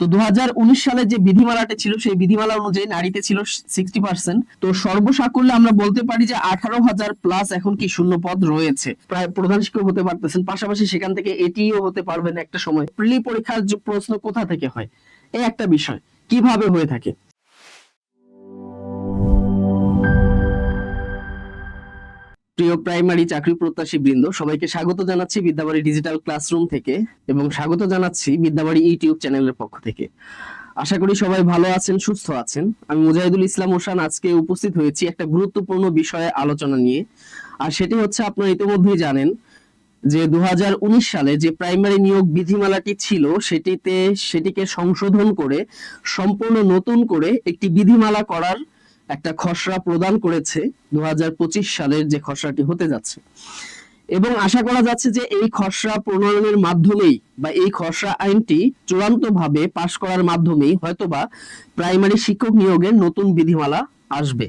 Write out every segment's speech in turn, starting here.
তো দু সালে যে বিধিমালাটা ছিল, সেই বিধিমালা অনুযায়ী নারীতে ছিল সিক্সটি পার্সেন্ট তো সর্বসাকল্যে আমরা বলতে পারি যে আঠারো হাজার প্লাস এখন কি শূন্য পদ রয়েছে। প্রায় প্রধান শিক্ষক হতে পারতেছেন, পাশাপাশি সেখান থেকে এটিও হতে পারবেন একটা সময়। প্রিলি পরীক্ষার প্রশ্ন কোথা থেকে হয়? এই একটা বিষয়, কীভাবে হয়ে থাকে? প্রিয় প্রাইমারি চাকরি প্রত্যাশী বৃন্দ, সবাইকে স্বাগত জানাচ্ছি বিদ্যাবাড়ি ডিজিটাল ক্লাসরুম থেকে এবং স্বাগত জানাচ্ছি বিদ্যাবাড়ি ইউটিউব চ্যানেলের পক্ষ থেকে। আশা করি সবাই ভালো আছেন, সুস্থ আছেন। আমি মুজাহিদুল ইসলাম ওশান, আজকে উপস্থিত হয়েছি একটা গুরুত্বপূর্ণ বিষয়ে আলোচনা নিয়ে। আর সেটি হচ্ছে, আপনারা ইতিমধ্যেই জানেন যে দু হাজার উনিশ সালে যে প্রাইমারি নিয়োগ বিধিমালাটি ছিল, সেটিতে, সেটিকে সংশোধন করে, সম্পূর্ণ নতুন করে একটি বিধিমালা করার একটা খসড়া প্রদান করেছে দু হাজার পঁচিশ সালের যে খসড়াটি হতে যাচ্ছে। এবং আশা করা যাচ্ছে যে এই খসড়া প্রণয়নের মাধ্যমেই বা এই খসড়া আইনটি চূড়ান্তভাবে পাশ করার মাধ্যমেই হয়তোবা প্রাইমারি শিক্ষক নিয়োগের নতুন বিধিমালা আসবে।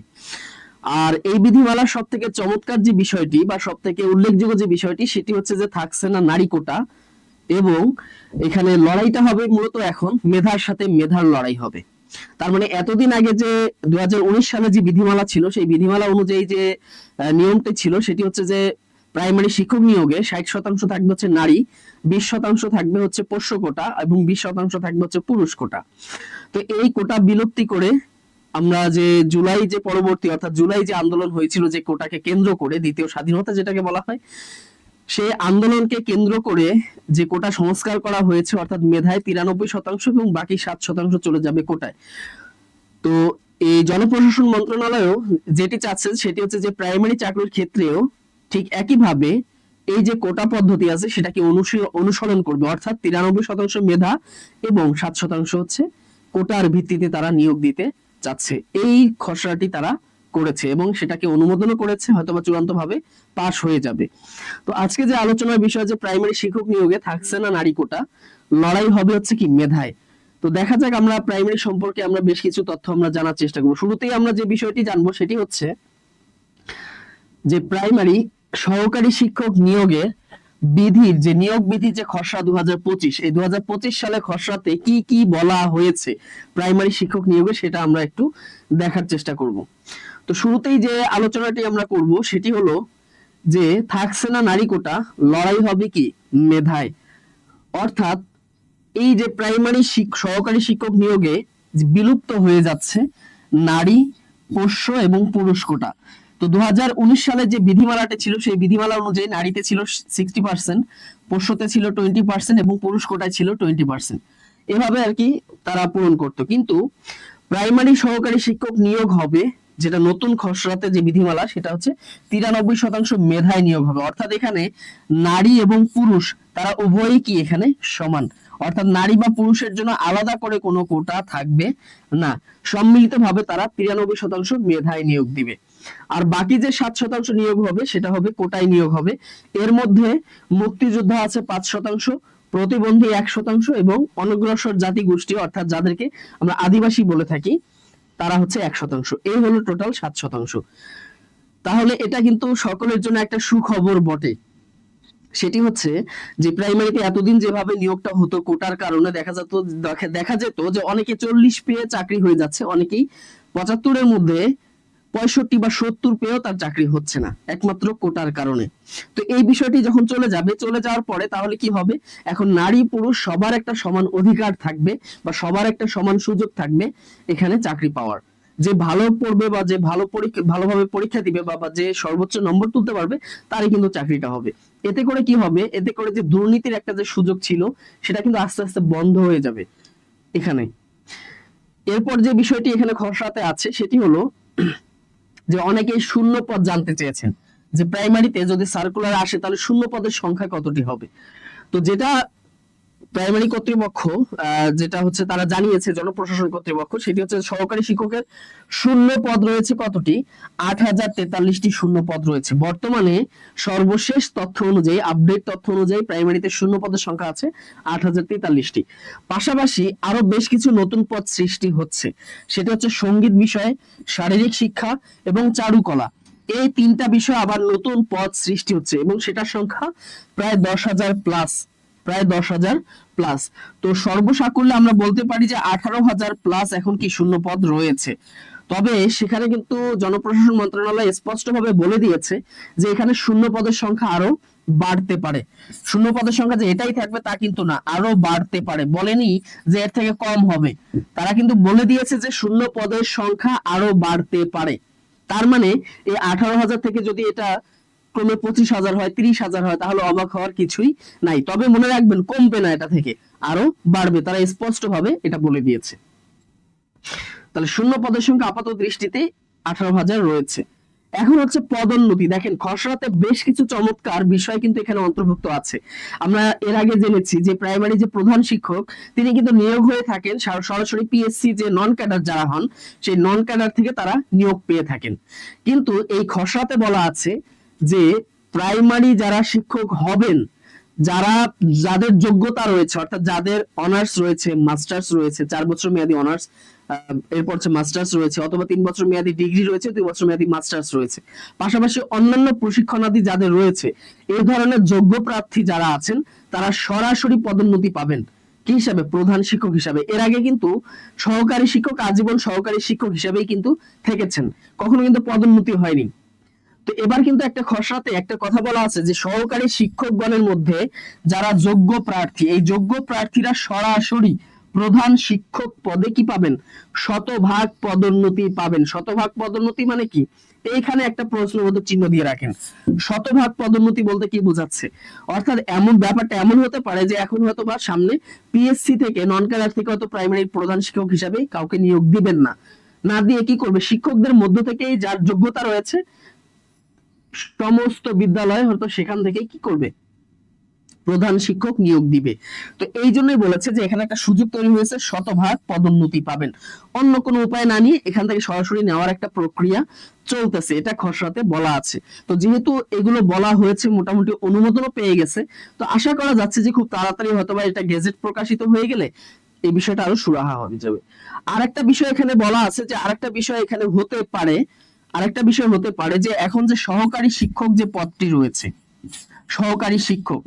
আর এই বিধিমালার সব থেকে চমৎকার যে বিষয়টি বা সব থেকে উল্লেখযোগ্য যে বিষয়টি, সেটি হচ্ছে যে থাকছে না নারী কোটা এবং এখানে লড়াইটা হবে মূলত এখন, মেধার সাথে মেধার লড়াই হবে। তার মানে এতদিন আগে যে দু হাজার উনিশ সালে যে বিধিমালা ছিল, সেই বিধিমালা অনুযায়ী যে নিয়মটি ছিল, সেটি হচ্ছে যে প্রাইমারি শিক্ষক নিয়োগে ষাট শতাংশ থাকবে হচ্ছে নারী, বিশ শতাংশ থাকবে হচ্ছে পোষ্য কোটা এবং বিশ শতাংশ থাকবে হচ্ছে পুরুষ কোটা। তো এই কোটা বিলুপ্তি করে আমরা যে জুলাই যে পরবর্তী অর্থাৎ জুলাই যে আন্দোলন হয়েছিল যে কোটাকে কেন্দ্র করে দ্বিতীয় স্বাধীনতা যেটাকে বলা হয় সেই আন্দোলনকে কেন্দ্র করে যে কোটা সংস্কার করা হয়েছে, অর্থাৎ মেধায় তিরানব্বই শতাংশ এবং বাকি সাত শতাংশ চলে যাবে কোটায়। তো এই জনপ্রশাসন মন্ত্রণালয়ও যেটি চাচ্ছেন সেটি হচ্ছে যে প্রাইমারি চাকরির ক্ষেত্রেও ঠিক একইভাবে এই যে কোটা পদ্ধতি আছে সেটাকে অনুসরণ করবে। অর্থাৎ তিরানব্বই শতাংশ মেধা এবং সাত শতাংশ হচ্ছে কোটার ভিত্তিতে তারা নিয়োগ দিতে চাচ্ছে। এই খসড়াটি তারা করেছে এবং সেটাকে অনুমোদনও করেছে, হয়তোবা চূড়ান্ত ভাবে পাশ হয়ে যাবে। তো আজকে যে আলোচনার বিষয় যে প্রাইমারি শিক্ষক নিয়োগে থাকছে না নারী কোটা, লড়াই হবে হচ্ছে কি মেধায়। তো দেখা যাক আমরা প্রাইমারি সম্পর্কে আমরা বেশ কিছু তথ্য আমরা জানার চেষ্টা করব। শুরুতেই আমরা যে বিষয়টি জানব সেটি হচ্ছে যে প্রাইমারি সহকারী শিক্ষক নিয়োগে বিধির যে নিয়োগ বিধির যে খসড়া দু হাজার পঁচিশ, এই দু হাজার পঁচিশ সালে খসড়াতে কি কি বলা হয়েছে প্রাইমারি শিক্ষক নিয়োগে সেটা আমরা একটু দেখার চেষ্টা করব। তো শুরুতেই যে আলোচনাটি আমরা করব সেটি হলো যে থাকছে না নারী কোটা, লড়াই হবে কি? মেধায়। অর্থাৎ এই যে প্রাইমারি সহকারী শিক্ষক নিয়োগে বিলুপ্ত হয়ে যাচ্ছে নারী, পোষ্য এবং পুরুষ কোটা। তো দু হাজার উনিশ সালে যে বিধিমালাটা ছিল, সেই বিধিমালা অনুযায়ী নারীতে ছিল সিক্সটি পার্সেন্ট পোষ্যতে ছিল টোয়েন্টি পার্সেন্ট এবং পুরুষ কোটায় ছিল টোয়েন্টি পার্সেন্ট এভাবে আর কি তারা পূরণ করতো। কিন্তু প্রাইমারি সহকারী শিক্ষক নিয়োগ হবে যেটা নতুন খসড়াতে যে বিধিমালা, সেটা হচ্ছে তিরানব্বই শতাংশ মেধায় নিয়োগ হবে। অর্থাৎ এখানে নারী এবং পুরুষ, তারা উভয়ই কি এখানে সমান? অর্থাৎ নারী বা পুরুষের জন্য আলাদা করে কোনো কোটা থাকবে না। সম্মিলিতভাবে তারা তিরানব্বই শতাংশ মেধায় নিয়োগ দিবে। আর বাকি যে সাত শতাংশ নিয়োগ হবে, সেটা হবে কোটায় নিয়োগ হবে। এর মধ্যে মুক্তিযোদ্ধা আছে পাঁচ শতাংশ, প্রতিবন্ধী এক শতাংশ এবং অনগ্রসর জাতি গোষ্ঠী, অর্থাৎ যাদেরকে আমরা আদিবাসী বলে থাকি তারা হচ্ছে এক শতাংশ। এই হলো টোটাল সাত শতাংশ। তাহলে এটা কিন্তু সকলের জন্য একটা সুখবর বটে। সেটি হচ্ছে যে প্রাইমারিতে এতদিন যেভাবে নিয়োগটা হতো কোটার কারণে দেখা যেত, দেখা- যেত যে অনেকে চল্লিশ পেয়ে চাকরি হয়ে যাচ্ছে, অনেকেই পঁচাত্তরের মধ্যে পঁয়ষট্টি বা সত্তর পেয়েও তার চাকরি হচ্ছে না, একমাত্র কোটার কারণে। তো এই বিষয়টি যখন চলে যাবে, চলে যাওয়ার পরে তাহলে কি হবে? এখন নারী পুরুষ সবার একটা সমান অধিকার থাকবে বা সবার একটা সমান সুযোগ থাকবে এখানে চাকরি পাওয়ার। যে ভালো পড়বে বা যে ভালো পরীক্ষা, ভালোভাবে পরীক্ষা দিবে বা যে সর্বোচ্চ নম্বর তুলতে পারবে, তারই কিন্তু চাকরিটা হবে। এতে করে কি হবে? এতে করে যে দুর্নীতির একটা যে সুযোগ ছিল, সেটা কিন্তু আস্তে আস্তে বন্ধ হয়ে যাবে এখানে। এরপর যে বিষয়টি এখানে খসড়াতে আছে, সেটি হলো যে অনেকে শূন্য পদ জানতে চেয়েছেন। যে প্রাইমারিতে যদি সার্কুলার আসে, তাহলে শূন্য পদের সংখ্যা কতটি হবে? তো যেটা প্রাইমারি কর্তৃপক্ষ যেটা হচ্ছে তারা জানিয়েছে, জনপ্রশাসন কর্তৃপক্ষ, সেটি হচ্ছে সহকারী শিক্ষকের শূন্য পদ রয়েছে কতটি? আট হাজার তেতাল্লিশটি শূন্য পদ রয়েছে। বর্তমানে সর্বশেষ তথ্য অনুযায়ী আপডেট তথ্য অনুযায়ী প্রাইমারিতে শূন্য পদের সংখ্যা আছে আট হাজার তেতাল্লিশটি। পাশাপাশি আরও বেশ কিছু নতুন পদ সৃষ্টি হচ্ছে। সেটা হচ্ছে সংগীত বিষয়ে, শারীরিক শিক্ষা এবং চারুকলা। এই তিনটা বিষয় আবার নতুন পদ সৃষ্টি হচ্ছে এবং সেটার সংখ্যা প্রায় দশ হাজার প্লাস প্রায় দশ হাজার প্লাস তো সর্বসাকুল্যে আমরা বলতে পারি যে আঠারো হাজার প্লাস এখন কি শূন্য পদ রয়েছে। তবে সেখানে কিন্তু জনপ্রশাসন মন্ত্রণালয় স্পষ্টভাবে বলে দিয়েছে যে এখানে শূন্য পদের সংখ্যা আরও বাড়তে পারে। শূন্য পদের সংখ্যা যে এটাই থাকবে তা কিন্তু না, আরও বাড়তে পারে। বলেনি যে এর থেকে কম হবে। তারা কিন্তু বলে দিয়েছে যে শূন্য পদের সংখ্যা আরও বাড়তে পারে। তার মানে এই আঠারো হাজার থেকে যদি এটা ক্রমে পঁচিশ হাজার হয়, তিরিশ হাজার হয়, তাহলে অবাক হওয়ার কিছুই নাই। তবে মনে রাখবেন, কমবে না এটা থেকে, আরও বাড়বে। তারা স্পষ্ট ভাবে এটা বলে দিয়েছে। তাহলে শূন্য পদের সংখ্যা আপাত দৃষ্টিতে আঠারো হাজার রয়েছে। এখন হচ্ছে পদোন্নতি। দেখেন, খসড়াতে বেশ কিছু চমৎকার বিষয় কিন্তু এখানে অন্তর্ভুক্ত আছে। আমরা এর আগে জেনেছি যে প্রাইমারি যে প্রধান শিক্ষক, তিনি কিন্তু নিয়োগ হয়ে থাকেন সরাসরি পিএসসি যে নন ক্যাডার যারা হন, সেই নন ক্যাডার থেকে তারা নিয়োগ পেয়ে থাকেন। কিন্তু এই খসড়াতে বলা আছে যে প্রাইমারি যারা শিক্ষক হবেন, যারা যাদের যোগ্যতা রয়েছে, অর্থাৎ যাদের অনার্স রয়েছে মাস্টার্স রয়েছে, চার বছর মেয়াদী অনার্স এরপর হচ্ছে মাস্টার্স রয়েছে, অথবা তিন বছর মেয়াদী ডিগ্রি রয়েছে, দুই বছর মেয়াদী মাস্টার্স রয়েছে। পাশাপাশি অন্যান্য প্রশিক্ষণাদি যাদের রয়েছে, এই ধরনের যোগ্য প্রার্থী যারা আছেন, তারা সরাসরি পদোন্নতি পাবেন। কি হিসাবে? প্রধান শিক্ষক হিসাবে। এর আগে কিন্তু সহকারী শিক্ষক, আজীবন সহকারী শিক্ষক হিসাবেই কিন্তু থেকেছেন। কখনো কিন্তু পদোন্নতি হয়নি। তো এবার কিন্তু একটা খসড়াতে একটা কথা বলা আছে যে সহকারী শিক্ষকগণের মধ্যে যারা যোগ্য প্রার্থী, এই যোগ্য প্রার্থীরা সরাসরি প্রধান শিক্ষক পদে কি পাবেন? শতভাগ পদোন্নতি পাবেন। শতভাগ পদোন্নতি মানে কি? এইখানে একটা প্রশ্নবোধক চিহ্ন দিয়ে রাখেন। শতভাগ পদোন্নতি বলতে কি বোঝাচ্ছে? অর্থাৎ এমন ব্যাপারটা এমন হতে পারে যে এখন হয়তো বা সামনে পিএসসি থেকে নন ক্যাডার থেকে হয়তো প্রাইমারি প্রধান শিক্ষক হিসাবে কাউকে নিয়োগ দিবেন না। না দিয়ে কি করবে? শিক্ষকদের মধ্য থেকেই যার যোগ্যতা রয়েছে সমস্ত বিদ্যালয় হয়তো সেখান থেকে কি করবে? প্রধান শিক্ষক নিয়োগ দিবে। তো এই জন্যই বলেছে যে এখানে একটা সুযোগ তৈরি হয়েছে, শতভাগ পদোন্নতি পাবেন। অন্য কোনো উপায় না নিয়ে এখান থেকে সরাসরি নেওয়ার একটা প্রক্রিয়া চলতেছে, এটা খসড়াতে বলা আছে। তো যেহেতু এগুলো বলা হয়েছে, মোটামুটি অনুমোদনও পেয়ে গেছে, তো আশা করা যাচ্ছে যে খুব তাড়াতাড়ি হয়তো বা এটা গেজেট প্রকাশিত হয়ে গেলে এই বিষয়টা আরও সুরাহা হয়ে যাবে। আরেকটা বিষয় এখানে বলা আছে যে আরেকটা বিষয় এখানে হতে পারে আরেকটা বিষয় হতে পারে যে এখন যে সহকারী শিক্ষক যে পদটি রয়েছে, সহকারী শিক্ষক,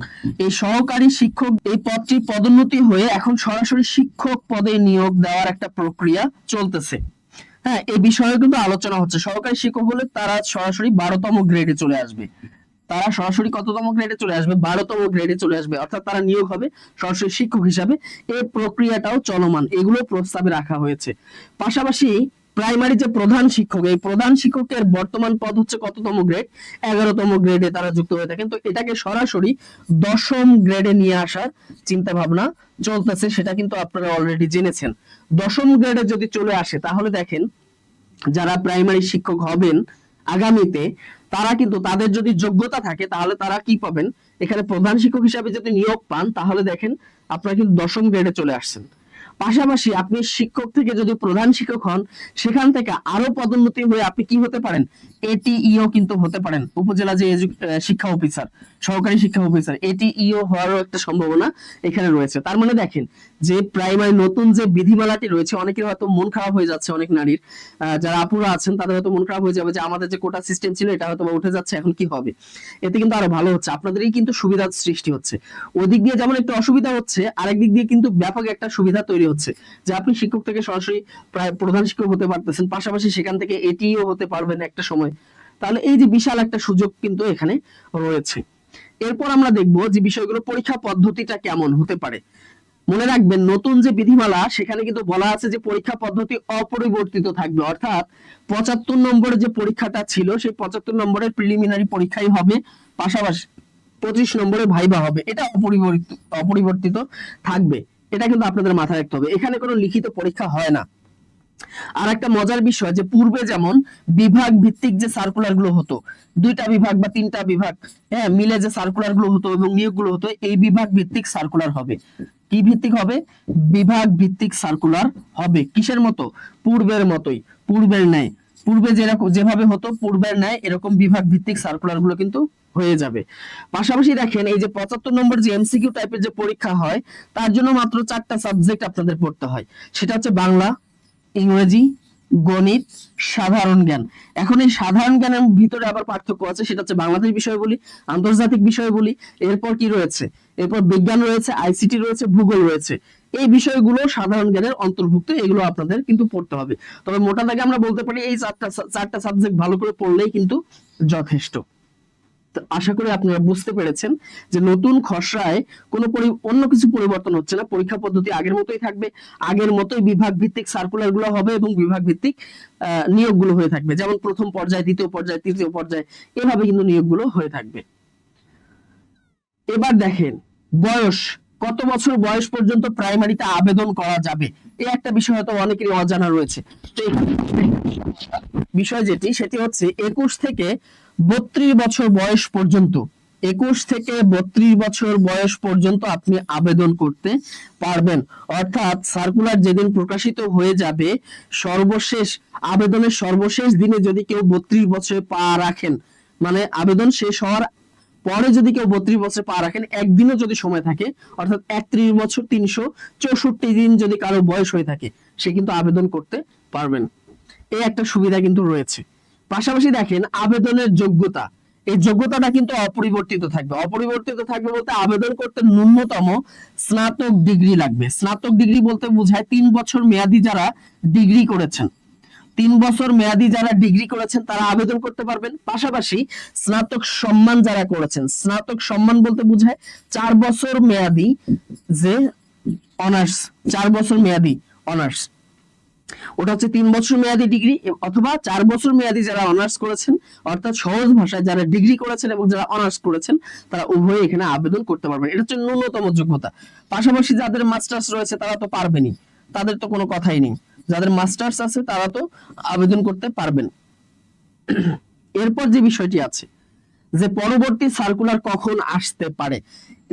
এই সহকারী শিক্ষক এই পদটি পদোন্নতি হয়ে এখন সরাসরি শিক্ষক পদে নিয়োগ দেওয়ার একটা প্রক্রিয়া চলতেছে। হ্যাঁ এই বিষয়ে কিন্তু আলোচনা হচ্ছে। সহকারী শিক্ষক হলে তারা সরাসরি বারোতম গ্রেডে চলে আসবে। তারা সরাসরি কততম গ্রেডে চলে আসবে? বারোতম গ্রেডে চলে আসবে। অর্থাৎ তারা নিয়োগ হবে সরাসরি শিক্ষক হিসাবে। এই প্রক্রিয়াটাও চলমান। এগুলো প্রস্তাবে রাখা হয়েছে। পাশাপাশি প্রাইমারি যে প্রধান শিক্ষক, এই প্রধান শিক্ষকের বর্তমান পদ হচ্ছে কততম গ্রেড এগারোতম গ্রেডে তারা যুক্ত হয়ে থাকেন। তো এটাকে সরাসরি দশম গ্রেডে নিয়ে আসার চিন্তা ভাবনা চলতেছে, সেটা কিন্তু আপনারা অলরেডি জেনেছেন। দশম গ্রেডে যদি চলে আসে, তাহলে দেখেন যারা প্রাইমারি শিক্ষক হবেন আগামীতে, তারা কিন্তু তাদের যদি যোগ্যতা থাকে, তাহলে তারা কি পাবেন? এখানে প্রধান শিক্ষক হিসাবে যদি নিয়োগ পান, তাহলে দেখেন আপনারা কিন্তু দশম গ্রেডে চলে আসছেন। পাশাপাশি আপনি শিক্ষক থেকে যদি প্রধান শিক্ষক হন, সেখান থেকে আরও পদোন্নতি হয়ে আপনি কি হতে পারেন? এটিইও কিন্তু হতে পারেন, উপজেলা যে শিক্ষা অফিসার, সহকারী শিক্ষা অফিসার এটিইও হওয়ারও একটা সম্ভাবনা এখানে রয়েছে। তার মানে দেখেন যে প্রাইমারি নতুন যে বিধিমালাটি রয়েছে, অনেকের হয়তো মন খারাপ হয়ে যাচ্ছে, অনেক নারীর যারা আপুরা আছেন, তাদের হয়তো মন খারাপ হয়ে যাবে যে আমাদের যে কোটা সিস্টেম ছিল, এটা হয়তো উঠে যাচ্ছে, এখন কি হবে? এতে কিন্তু আরও ভালো হচ্ছে। আপনাদেরই কিন্তু সুবিধার সৃষ্টি হচ্ছে। ওদিক দিয়ে যেমন একটু অসুবিধা হচ্ছে, আরেক দিক দিয়ে কিন্তু ব্যাপক একটা সুবিধা তৈরি হচ্ছে, যে আপনি শিক্ষক থেকে সরাসরি প্রায় প্রধান শিক্ষক হতে পারতেছেন, পাশাপাশি সেখান থেকে এটিও হতে পারবেন একটা সময়। তাহলে এই যে বিশাল একটা সুযোগ কিন্তু এখানে রয়েছে। এরপর আমরা দেখব যে বিষয়গুলো পরীক্ষা পদ্ধতিটা কেমন হতে পারে। মনে রাখবেন, নতুন যে বিধিমালা, সেখানে কিন্তু বলা আছে যে পরীক্ষা পদ্ধতি অপরিবর্তিত থাকবে। অর্থাৎ পঁচাত্তর নম্বরের যে পরীক্ষাটা ছিল, সেই পঁচাত্তর নম্বরের প্রিলিমিনারি পরীক্ষাই হবে, পাশাপাশি পঁচিশ নম্বরে ভাইবা হবে। এটা অপরিবর্তিত অপরিবর্তিত থাকবে। এটা কিন্তু আপনাদের মাথায় রাখতে হবে। এখানে কোনো লিখিত পরীক্ষা হয় না। আর একটা মজার বিষয়, যে পূর্বে যেমন বিভাগ ভিত্তিক যে সার্কুলারগুলো হতো, দুইটা বিভাগ বা তিনটা বিভাগ হ্যাঁ মিলে যে সার্কুলারগুলো হতো এবং নিয়োগগুলো হতো, এই বিভাগ ভিত্তিক সার্কুলার হবে। কি ভিত্তিক হবে? বিভাগ ভিত্তিক সার্কুলার হবে। কিসের মতো? পূর্বের মতোই। পূর্বের ন্যায়। পূর্বে যেরকম যেভাবে হতো, পূর্বের ন্যায় এরকম বিভাগ ভিত্তিক সার্কুলারগুলো কিন্তু হয়ে যাবে। পাশাপাশি দেখেন, এই যে পঁচাত্তর নম্বর যে এমসিকিউ টাইপের যে পরীক্ষা হয়, তার জন্য মাত্র চারটা সাবজেক্ট আপনাদের পড়তে হয়। সেটা হচ্ছে বাংলা, ইংরেজি, গণিত, সাধারণ জ্ঞান। এখন এই সাধারণ জ্ঞানের ভিতরে আবার পার্থক্য আছে, সেটা হচ্ছে বাংলাদেশ বিষয় বলি, আন্তর্জাতিক বিষয় বলি, এরপর কি রয়েছে? এরপর বিজ্ঞান রয়েছে আইসিটি রয়েছে, ভূগোল রয়েছে। এই বিষয়গুলো সাধারণ জ্ঞানের অন্তর্ভুক্ত এগুলো আপনাদের কিন্তু পড়তে হবে। তবে মোটা দাগে আমরা বলতে পারি এই চারটা চারটা সাবজেক্ট ভালো করে পড়লেই কিন্তু যথেষ্ট। আশা করি আপনারা বুঝতে পেরেছেন যে নতুন খসড়ায় কোনো অন্য কিছু পরিবর্তন হচ্ছে না। পরীক্ষা পদ্ধতি আগের মতোই থাকবে আগের মতোই বিভাগ ভিত্তিক সার্কুলারগুলো হবে এবং বিভাগ ভিত্তিক আহ, নিয়োগগুলো হয়ে থাকবে। যেমন প্রথম পর্যায়ে দ্বিতীয় পর্যায়ে তৃতীয় পর্যায়ে এভাবে কিন্তু নিয়োগগুলো হয়ে থাকবে। এবার দেখেন বয়স কত বছর বয়স পর্যন্ত প্রাইমারিতে আবেদন করা যাবে? এই একটা বিষয় হয়তো অনেকেরই অজানা রয়েছে। বিষয় যেটি, সেটি হচ্ছে একুশ থেকে বত্রিশ বছর বয়স পর্যন্ত, একুশ থেকে বত্রিশ বছর বয়স পর্যন্ত আপনি আবেদন করতে পারবেন। অর্থাৎ সার্কুলার যেদিন প্রকাশিত হয়ে যাবে, সর্বশেষ, আবেদনের সর্বশেষ দিনে যদি কেউ বত্রিশ বছরে পা রাখেন মানে আবেদন শেষ হওয়ার পরে যদি কেউ বত্রিশ বছর পা রাখেন, একদিনও যদি সময় থাকে, অর্থাৎ একত্রিশ বছর তিনশো চৌষট্টি দিন যদি কারও বয়স হয়ে থাকে, সে কিন্তু আবেদন করতে পারবেন। এই একটা সুবিধা কিন্তু রয়েছে। পাশাপাশি দেখেন, আবেদনের যোগ্যতা। এই যোগ্যতাটা কিন্তু অপরিবর্তিত থাকবে। অপরিবর্তিত থাকবে বলতে আবেদন করতে ন্যূনতম স্নাতক ডিগ্রি লাগবে। স্নাতক ডিগ্রি বলতে বোঝায় তিন বছর মেয়াদি যারা ডিগ্রি করেছেন। তিন বছর মেয়াদি যারা ডিগ্রি করেছেন, তারা আবেদন করতে পারবেন। পাশাপাশি স্নাতক সম্মান যারা করেছেন, স্নাতক সম্মান বলতে বোঝায় চার বছর মেয়াদি যে অনার্স, চার বছর মেয়াদি অনার্স। ওটা হচ্ছে তিন বছর মেয়াদি ডিগ্রি অথবা চার বছর মেয়াদি যারা অনার্স করেছেন, অর্থাৎ সহজ ভাষায় যারা ডিগ্রি করেছেন এবং যারা অনার্স করেছেন, তারা উভয়ে এখানে আবেদন করতে পারবেন। এটা হচ্ছে ন্যূনতম যোগ্যতা। পাশাপাশি যাদের মাস্টার্স রয়েছে, তারা তো পারবেনই, তাদের তো কোনো কথাই নেই। যাদের মাস্টার্স আছে, তারা তো আবেদন করতে পারবেন। এরপর যে বিষয়টি আছে, যে পরবর্তী সার্কুলার কখন আসতে পারে।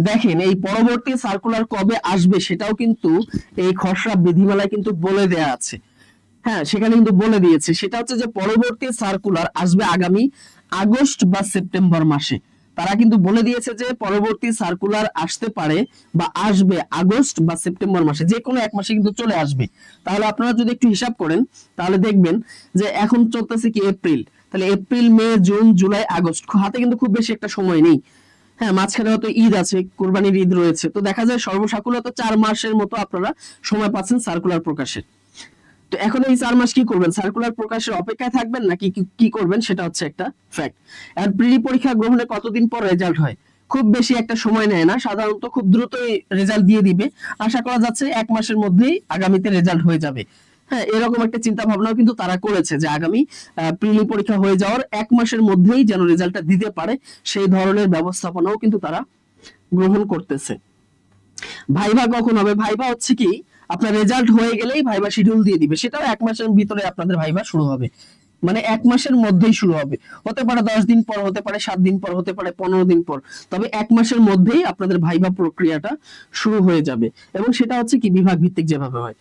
দেখেন, এই পরবর্তী সার্কুলার কবে আসবে সেটাও কিন্তু এই খসড়া বিধিমালায় কিন্তু বলে দেয়া আছে। হ্যাঁ সেখানে কিন্তু বলে দিয়েছে। সেটা হচ্ছে যে পরবর্তী সার্কুলার আসবে আগামী আগস্ট বা সেপ্টেম্বর মাসে। তারা কিন্তু বলে দিয়েছে যে পরবর্তী সার্কুলার আসতে পারে বা আসবে আগস্ট বা সেপ্টেম্বর মাসে, যে কোনো এক মাসে কিন্তু চলে আসবে। তাহলে আপনারা যদি একটু হিসাব করেন, তাহলে দেখবেন যে এখন চলতেছে কি এপ্রিল? তাহলে April, May, June, July, August হাতে কিন্তু খুব বেশি একটা সময় নেই। হ্যাঁ মাঝখানে হয়তো ঈদ আছে, কোরবানির ঈদ রয়েছে। তো দেখা যায় সর্বসাকুলত চার মাসের মতো আপনারা সময় পাচ্ছেন সার্কুলার প্রকাশের। তো এখন এই চার মাস কি করবেন? সার্কুলার প্রকাশের অপেক্ষায় থাকবেন নাকি কি- করবেন? সেটা হচ্ছে একটা ফ্যাক্ট আর প্রি পরীক্ষা গ্রহণে কতদিন পর রেজাল্ট হয়? খুব বেশি একটা সময় নেয় না, সাধারণত খুব দ্রুতই রেজাল্ট দিয়ে দিবে। আশা করা যাচ্ছে এক মাসের মধ্যেই আগামীতে রেজাল্ট হয়ে যাবে। হ্যাঁ এরকম একটা চিন্তা ভাবনাও কিন্তু তারা করেছে যে আগামী প্রিলি পরীক্ষা হয়ে যাওয়ার এক মাসের মধ্যেই যেন রেজাল্টটা দিতে পারে, সেই ধরনের ব্যবস্থাপনাও কিন্তু তারা গ্রহণ করতেছে। ভাইবা কখন হবে? ভাইবা হচ্ছে কি আপনার রেজাল্ট হয়ে গেলেই ভাইবা শিডিউল দিয়ে দিবে। সেটাও এক মাসের ভিতরে আপনাদের ভাইবা শুরু হবে। মানে এক মাসের মধ্যেই শুরু হবে। হতে পারে দশ দিন পর, হতে পারে সাত দিন পর, হতে পারে পনেরো দিন পর। তবে এক মাসের মধ্যেই আপনাদের ভাইবা প্রক্রিয়াটা শুরু হয়ে যাবে। এবং সেটা হচ্ছে কি বিভাগ ভিত্তিক যেভাবে হয়।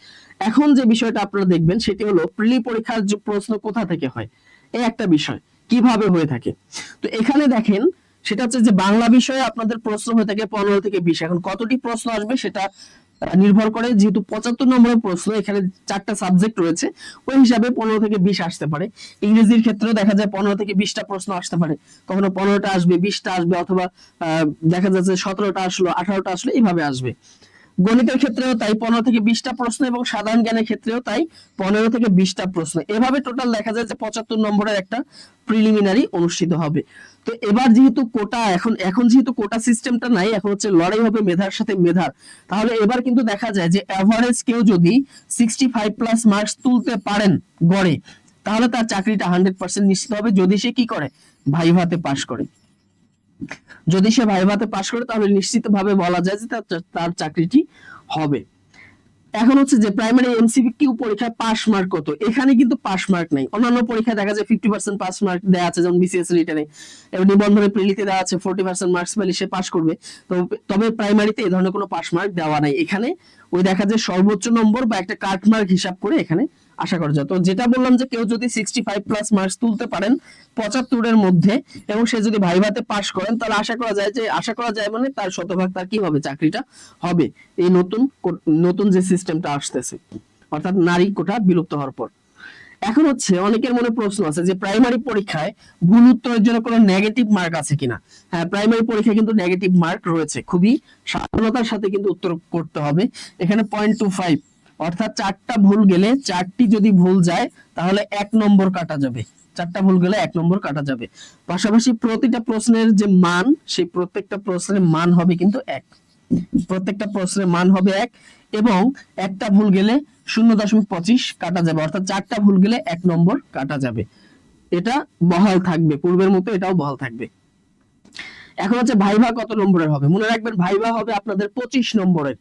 এখন যে বিষয়টা আপনারা দেখবেন, সেটি হলো প্রিলি পরীক্ষার প্রশ্ন কোথা থেকে হয়? এই একটা বিষয়, কীভাবে হয়ে থাকে? তো এখানে দেখেন সেটা হচ্ছে যে বাংলা বিষয়ে আপনাদের প্রশ্ন হয়ে থাকে পনেরো থেকে বিশ। এখন কতটি প্রশ্ন আসবে সেটা নির্ভর করে যেহেতু পঁচাত্তর নম্বরের প্রশ্ন, এখানে চারটা সাবজেক্ট রয়েছে, ওই হিসাবে পনেরো থেকে বিশ আসতে পারে। ইংরেজির ক্ষেত্রেও দেখা যায় পনেরো থেকে বিশটা প্রশ্ন আসতে পারে। কখনো পনেরোটা আসবে, বিশটা আসবে, অথবা দেখা যাচ্ছে সতেরোটা আসলো, আঠারোটা আসলো এইভাবে আসবে। গণিতের ক্ষেত্রেও তাই পনেরো থেকে বিশটা প্রশ্ন এবং সাধারণ জ্ঞানের ক্ষেত্রেও তাই পনেরো থেকে বিশটা প্রশ্ন। এভাবে টোটাল দেখা যায় যে পঁচাত্তর নম্বরের একটা প্রিলিমিনারি অনুষ্ঠিত হবে। তো এবার যেহেতু কোটা এখন এখন যেহেতু কোটা সিস্টেমটা নাই, এখন হচ্ছে লড়াই হবে মেধার সাথে মেধার। তাহলে এবার কিন্তু দেখা যায় যে অ্যাভারেজ কেউ যদি সিক্সটি ফাইভ প্লাস মার্কস তুলতে পারেন গড়ে, তাহলে তার চাকরিটা হান্ড্রেড পার্সেন্ট নিশ্চিত হবে। যদি সে কি করে? ভাইভাতে পাশ করে। যদি সে ভাইভাতে পাশ করে, তাহলে নিশ্চিতভাবে বলা যায় যে তার চাকরিটি হবে। এখন হচ্ছে যে প্রাইমারি এমসিপি কিউ পরীক্ষায় পাস মার্ক কত? এখানে কিন্তু পাস মার্ক নাই। অন্যান্য পরীক্ষায় দেখা যায় ফিফটি পার্সেন্ট পাস মার্ক দেওয়া আছে, যেমন বিসিএস রিটার্নে এবং নিবন্ধনে প্রিলিতে দেওয়া আছে ফোর্টি পার্সেন্ট মার্কস পেলে সে পাস করবে। তো তবে প্রাইমারিতে এই ধরনের কোনো পাস মার্ক দেওয়া নাই। এখানে ওই দেখা যায় সর্বোচ্চ নম্বর বা একটা কাট মার্ক হিসাব করে এখানে আশা করা যায়। তো যেটা বললাম যে কেউ যদি সিক্সটি ফাইভ প্লাস মার্কস তুলতে পারেন পঁচাত্তরের মধ্যে এবং সে যদি ভাইভাতে পাস করেন, তাহলে আশা করা যায় যে, আশা করা যায় মানে তার শতভাগ তার কি হবে? চাকরিটা হবে। এই নতুন নতুন যে সিস্টেমটা আসতেছে, অর্থাৎ নারী কোটা বিলুপ্ত হওয়ার পর। এখন হচ্ছে অনেকের মনে প্রশ্ন আছে যে প্রাইমারি পরীক্ষায় ভুল উত্তরের জন্য কোনো নেগেটিভ মার্ক আছে কিনা? হ্যাঁ প্রাইমারি পরীক্ষায় কিন্তু নেগেটিভ মার্ক রয়েছে। খুবই সাবধানতার সাথে কিন্তু উত্তর করতে হবে। এখানে পয়েন্ট টু ফাইভ অর্থাৎ চারটা ভুল গেলে চারটি যদি ভুল যায়, তাহলে এক নম্বর কাটা যাবে। চারটা ভুল গেলে এক নম্বর কাটা যাবে। পাশাপাশি প্রতিটা প্রশ্নের যে মান, সেই প্রত্যেকটা প্রশ্নের মান হবে কিন্তু এক। প্রত্যেকটা প্রশ্নের মান হবে এক এবং একটা ভুল গেলে শূন্য দশমিক পঁচিশ কাটা যাবে। অর্থাৎ চারটা ভুল গেলে এক নম্বর কাটা যাবে। এটা বহাল থাকবে। পূর্বের মতো এটাও বহাল থাকবে। এখন হচ্ছে ভাইভা কত নম্বরের হবে? মনে রাখবেন, ভাইভা হবে আপনাদের পঁচিশ নম্বরের।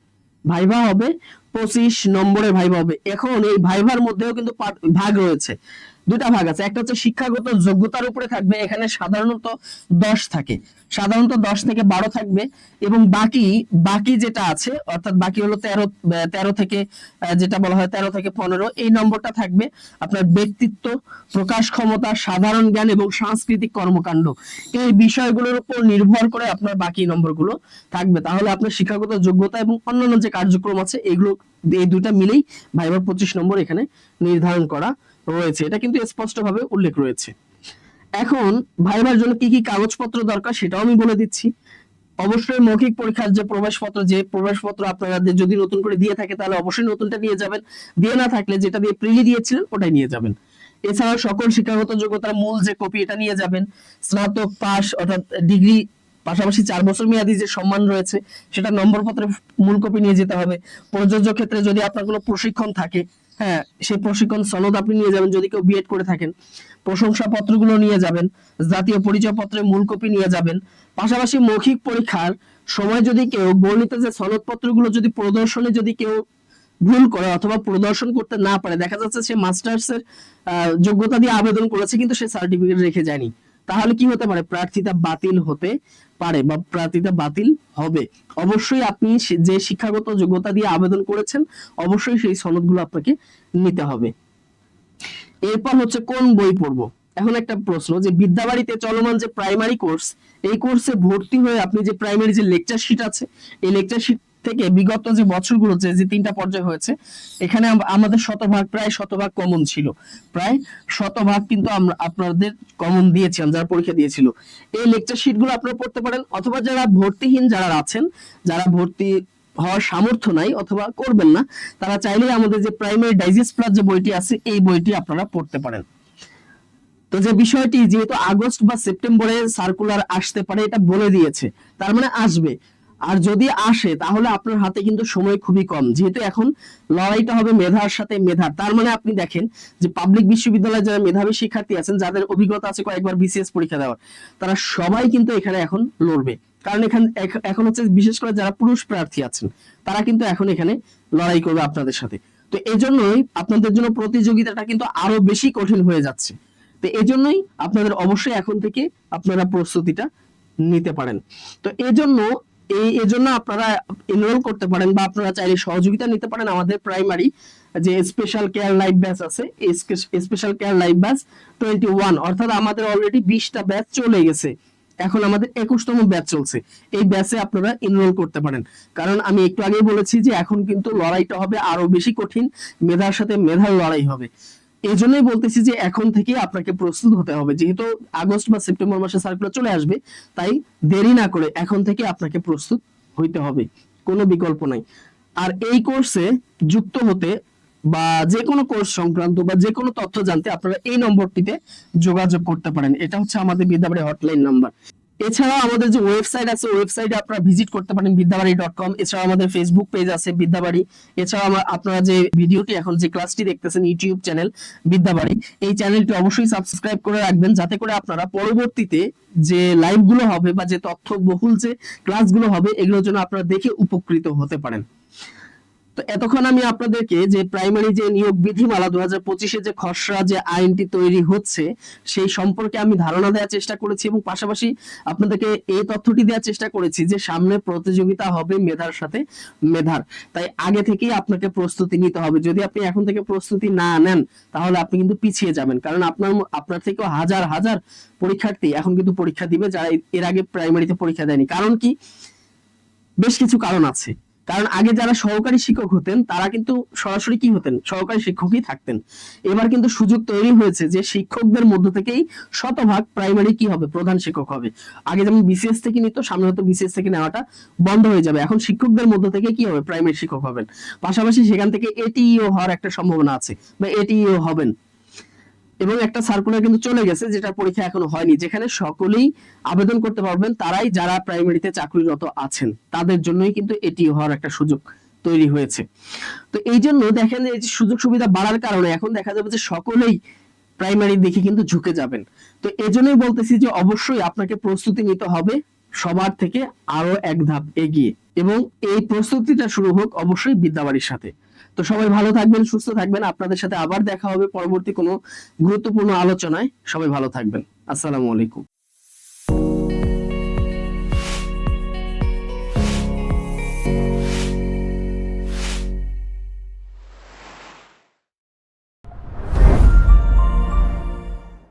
ভাইভা হবে পঁচিশ নম্বরে ভাইভা হবে। এখন এই ভাইভার মধ্যেও কিন্তু ভাগ রয়েছে। দুটা ভাগ আছে। একটা হচ্ছে শিক্ষাগত যোগ্যতার উপরে থাকবে, এখানে সাধারণত দশ থাকে। সাধারণত দশ থেকে বারো থাকবে এবং বাকি বাকি যেটা আছে, অর্থাৎ বাকি হলো তেরো তেরো থেকে যেটা বলা হয় তেরো থেকে পনেরো, এই নম্বরটা থাকবে আপনার ব্যক্তিত্ব, প্রকাশ ক্ষমতা, সাধারণ জ্ঞান এবং সাংস্কৃতিক কর্মকাণ্ড। এই বিষয়গুলোর উপর নির্ভর করে আপনার বাকি নম্বরগুলো থাকবে। তাহলে আপনার শিক্ষাগত যোগ্যতা এবং অন্যান্য যে কার্যক্রম আছে, এগুলো, এই দুটা মিলেই ভাইবার পঁচিশ নম্বর এখানে নির্ধারণ করা রয়েছে। এটা কিন্তু স্পষ্টভাবে উল্লেখ রয়েছে। এখন ভাইবার জন্য কি কি কাগজপত্র দরকার সেটাও আমি বলে দিচ্ছি। অবশ্যই মৌখিক পরীক্ষার যে প্রবেশপত্র যে প্রবেশপত্র আপনাদের যদি নতুন করে দিয়ে থাকে তাহলে অবশ্যই নতুনটা নিয়ে যাবেন। দিয়ে না থাকলে যেটা দিয়ে প্রিলি দিয়েছিলেন ওটাই নিয়ে যাবেন। এছাড়াও সকল শিক্ষাগত যোগ্যতার মূল যে কপি এটা নিয়ে যাবেন। স্নাতক পাস অর্থাৎ ডিগ্রি, পাশাপাশি চার বছর মেয়াদী যে সম্মান রয়েছে, সেটা নম্বর পত্রের মূল কপি নিয়ে যেতে হবে। প্রযোজ্য ক্ষেত্রে যদি আপনার কোনো প্রশিক্ষণ থাকে হ্যাঁ সেই প্রশিক্ষণ সনদ আপনি নিয়ে যাবেন, যদি কেউ বিএড করে থাকেন। প্রশংসা পত্রগুলো নিয়ে যাবেন, জাতীয় পরিচয় পত্রের মূল কপি নিয়ে যাবেন। পাশাপাশি মৌখিক পরীক্ষার সময় যদি কেউ বর্ণিত যে সনদপত্রগুলো যদি প্রদর্শনে যদি কেউ ভুল করে অথবা প্রদর্শন করতে না পারে, দেখা যাচ্ছে সে মাস্টার্স এর যোগ্যতা দিয়ে আবেদন করেছে, কিন্তু সে সার্টিফিকেট রেখে যায়নি। তাহলে কি হতে পারে? প্রার্থিতা বাতিল হতে পারে বা প্রার্থিতা বাতিল হবে। অবশ্যই আপনি যে শিক্ষাগত যোগ্যতা দিয়ে আবেদন করেছেন, অবশ্যই সেই সনদগুলো আপনাকে নিতে হবে। এরপর হচ্ছে কোন বই পড়ব? এখন একটা প্রশ্ন যে বিদ্যাবাড়িতে চলমান যে প্রাইমারি কোর্স এই কোর্সে ভর্তি হয়ে আপনি যে প্রাইমারি যে লেকচার শিট আছে, এই লেকচার শিট থেকে বিগত যে বছরগুলো যে যে তিনটা পর্যায় হয়েছে, এখানে আমাদের শতভাগ, প্রায় শতভাগ কমন ছিল। প্রায় শতভাগ কিন্তু আমরা, আপনাদের কমন দিয়েছিলাম যারা পরীক্ষা দিয়েছিল। এই লেকচার শিটগুলো আপনারা পড়তে পারেন, অথবা যারা ভর্তিহীন যারা আছেন, যারা ভর্তি হওয়ার সামর্থ্য নাই অথবা করবেন না, তারা চাইলেই আমাদের যে প্রাইমারি ডাইজেস্ট প্লাস যে বইটি আছে, এই বইটি আপনারা পড়তে পারেন। তো যে বিষয়টি, যেহেতু আগস্ট বা সেপ্টেম্বরে সার্কুলার আসতে পারে, এটা বলে দিয়েছে। তার মানে আসবে। আর যদি আসে, তাহলে আপনার হাতে কিন্তু সময় খুবই কম। যেহেতু এখন লড়াইটা হবে মেধার সাথে মেধার। তার মানে আপনি দেখেন যে পাবলিক বিশ্ববিদ্যালয়ে যারা মেধাবী শিক্ষার্থী আছেন, যাদের অভিজ্ঞতা আছে কয়েকবার বিসিএস পরীক্ষা দেওয়ার, তারা সবাই কিন্তু এখানে এখন লড়বে। কারণ এখানে এখন হচ্ছে বিশেষ করে যারা পুরুষ প্রার্থী আছেন, তারা কিন্তু এখন এখানে লড়াই করবে আপনাদের সাথে। তো এই জন্যই আপনাদের জন্য প্রতিযোগিতাটা কিন্তু আরও বেশি কঠিন হয়ে যাচ্ছে। তো এই জন্যই আপনাদের অবশ্যই এখন থেকে আপনারা প্রস্তুতিটা নিতে পারেন। তো এই জন্য এই এজন্য আপনারা এনরোল করতে পারেন বা আপনারা চাইলে সহযোগিতা নিতে পারেন আমাদের প্রাইমারি যে স্পেশাল কেয়ার লাইভ ব্যাচ আছে special care live batch twenty one অর্থাৎ আমাদের অলরেডি বিশটা ব্যাচ চলে গেছে। এখন আমাদের একুশতম ব্যাচ চলছে। এই ব্যাচে আপনারা এনরোল করতে পারেন। কারণ আমি একটু আগেই বলেছি যে এখন কিন্তু লড়াইটা হবে আরও বেশি কঠিন, মেধার সাথে মেধার লড়াই হবে। এই জন্যই বলতেছি যে এখন থেকে আপনাকে প্রস্তুত হতে হবে। যেহেতু আগস্ট বা সেপ্টেম্বর মাসে সার্কুলার চলে আসবে, তাই দেরি না করে এখন থেকে আপনাকে প্রস্তুত হইতে হবে। কোনো বিকল্প নাই। আর এই কোর্সে যুক্ত হতে বা যে কোনো কোর্স সংক্রান্ত বা যে কোনো তথ্য জানতে আপনারা এই নম্বরটিতে যোগাযোগ করতে পারেন। এটা হচ্ছে আমাদের বিদ্যাবাড়ি হটলাইন নাম্বার এছাড়াও আমাদের যে ওয়েবসাইট আছে ওয়েবসাইটে আপনারা ভিজিট করতে পারেন বিদ্যাবাড়ি ডট কম এছাড়া আমাদের ফেসবুক পেজ আছে বিদ্যাবাড়ি এছাড়া আমা- আপনারা যে ভিডিওটি এখন যে ক্লাসটি দেখতেছেন ইউটিউব চ্যানেল বিদ্যাবাড়ি, এই চ্যানেলটি অবশ্যই সাবস্ক্রাইব করে রাখবেন যাতে করে আপনারা পরবর্তীতে যে লাইভগুলো হবে বা যে তথ্য বহুল যে ক্লাসগুলো হবে, এগুলোর জন্য আপনারা দেখে উপকৃত হতে পারেন। এতক্ষণ আমি আপনাদেরকে যে প্রাইমারি যে নিয়োগ বিধিমালা দু হাজার পঁচিশে যে খসড়া যে আইনটি তৈরি হচ্ছে, সেই সম্পর্কে আমি ধারণা দেওয়ার চেষ্টা করেছি এবং পাশাপাশি আপনাদেরকে এই তথ্যটি দেওয়ার চেষ্টা করেছি যে সামনে প্রতিযোগিতা হবে মেধার সাথে মেধার। তাই আগে থেকেই আপনাকে প্রস্তুতি নিতে হবে। যদি আপনি এখন থেকে প্রস্তুতি না নেন, তাহলে আপনি কিন্তু পিছিয়ে যাবেন। কারণ আপনার আপনার থেকেও হাজার হাজার পরীক্ষার্থী এখন কিন্তু পরীক্ষা দিবে যারা এর আগে প্রাইমারিতে পরীক্ষা দেয়নি। কারণ কি? বেশ কিছু কারণ আছে। কারণ আগে যারা সহকারী শিক্ষক হতেন, তারা কিন্তু সরাসরি কি হতেন? সহকারী শিক্ষকই থাকতেন। এবার কিন্তু সুযোগ তৈরি হয়েছে যে শিক্ষকদের মধ্য থেকেই শতভাগ প্রাইমারি কি হবে? প্রধান শিক্ষক হবে। আগে যেমন বিসিএস থেকে নিত, সামনে হয়তো বিসিএস থেকে নেওয়াটা বন্ধ হয়ে যাবে। এখন শিক্ষকদের মধ্য থেকে কি হবে? প্রাইমারি শিক্ষক হবেন। পাশাপাশি সেখান থেকে এটিইও হওয়ার একটা সম্ভাবনা আছে, বা এটিইও হবেন। এবং একটা সার্কুলার কিন্তু চলে গেছে যেটা পরীক্ষা এখনও হয়নি। যেখানে সকলেই আবেদন করতে পারবেন, তারাই যারা প্রাইমারিতে চাকরিরত আছেন, তাদের জন্যই কিন্তু এটি হওয়ার একটা সুযোগ তৈরি হয়েছে। তো এই জন্য দেখেন যে সুযোগ সুবিধা বাড়ার কারণে এখন দেখা যাবে যে সকলেই প্রাইমারির দিকে কিন্তু ঝুঁকে যাবেন। তো এজন্যই বলতেছি যে অবশ্যই আপনাকে প্রস্তুতি নিতে হবে সবার থেকে আরও এক ধাপ এগিয়ে। এবং এই প্রস্তুতিটা শুরু হোক অবশ্যই বিদ্যাবাড়ির সাথে। তো সবাই ভালো থাকবেন, সুস্থ থাকবেন। আপনাদের সাথে আবার দেখা হবে পরবর্তী কোনো গুরুত্বপূর্ণ আলোচনায়। সবাই ভালো থাকবেন। আসসালামু আলাইকুম।